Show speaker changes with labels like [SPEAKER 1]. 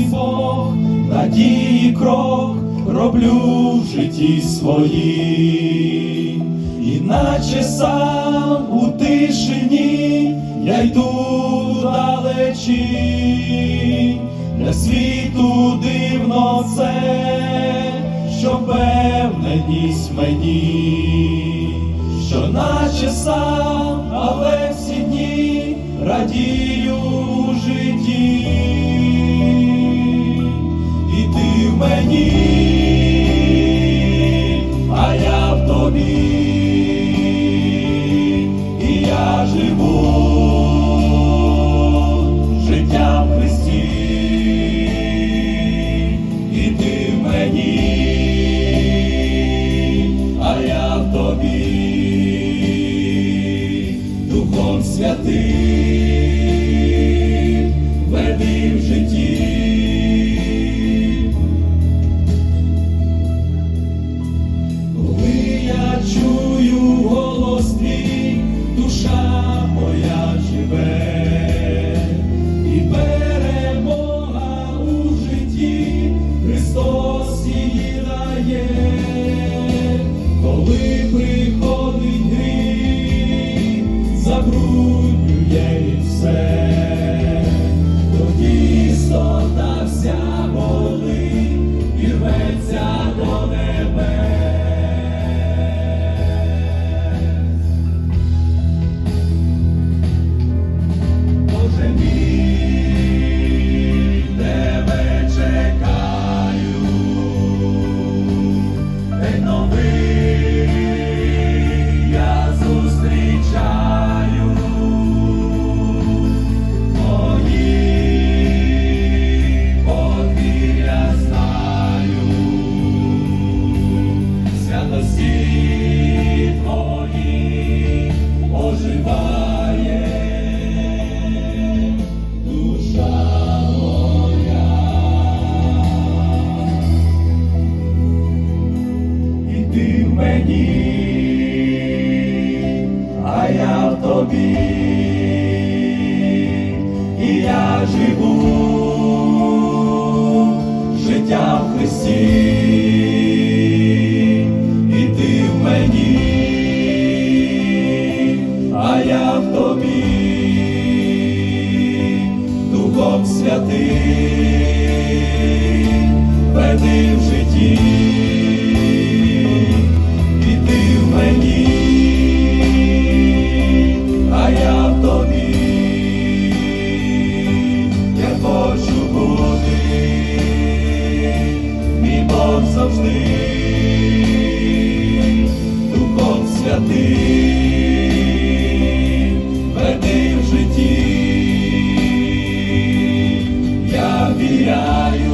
[SPEAKER 1] мій Бог, надії крок роблю в житті своїй, іначе сам у тишині я йду далечі, для світу дивно це, що певненість мені, що наче сам, але всі дні радію житті, мені, а я в тобі, тобі, і я живу життя в Христі, і ти в мені, а я в тобі, Духом Святим веди в житті. Mirai.